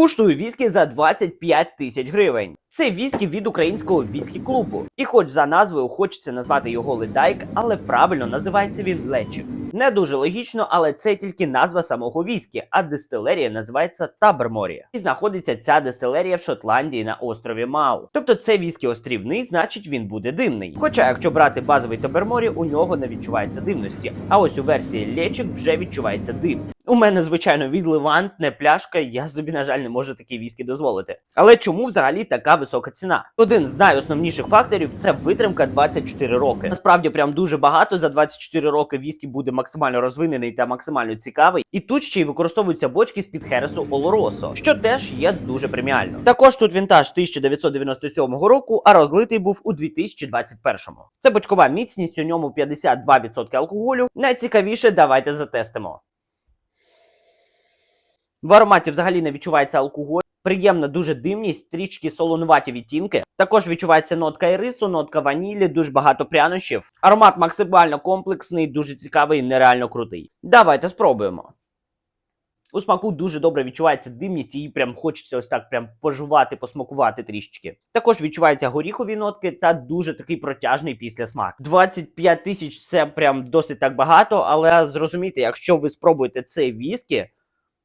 Куштую віскі за 25 тисяч гривень. Це віскі від українського віскі клубу. І хоч за назвою хочеться назвати його ледайк, але правильно називається він лечик. Не дуже логічно, але це тільки назва самого віскі, а дистилерія називається Таберморія. І знаходиться ця дистилерія в Шотландії на острові Мау. Тобто це віскі острівний, значить він буде димний. Хоча, якщо брати базовий Таберморі, у нього не відчувається димності. А ось у версії лечик вже відчувається дим. У мене, звичайно, від Левант, не пляшка, я собі, на жаль, не можу такий віскі дозволити. Але чому взагалі така висока ціна? Один з найосновніших факторів це витримка 24 роки. Насправді, прям дуже багато за 24 роки віскі буде максимально розвинений та максимально цікавий. І тут ще й використовуються бочки з-під Хересу Олоросо, що теж є дуже преміально. Також тут вінтаж 1997 року, а розлитий був у 2021. Це бочкова міцність, у ньому 52% алкоголю. Найцікавіше, давайте затестимо. В ароматі взагалі не відчувається алкоголь. Приємна дуже димність, трішки солонуваті відтінки. Також відчувається нотка ірису, нотка ванілі, дуже багато прянощів. Аромат максимально комплексний, дуже цікавий, нереально крутий. Давайте спробуємо. У смаку дуже добре відчувається димність, її прям хочеться ось так прям пожувати, посмакувати трішечки. Також відчуваються горіхові нотки та дуже такий протяжний післясмак. 25 тисяч це прям досить так багато, але зрозумійте, якщо ви спробуєте цей віскі,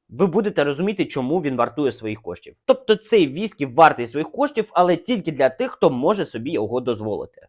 ви будете розуміти, чому він вартує своїх коштів. Тобто цей віскі вартий своїх коштів, але тільки для тих, хто може собі його дозволити.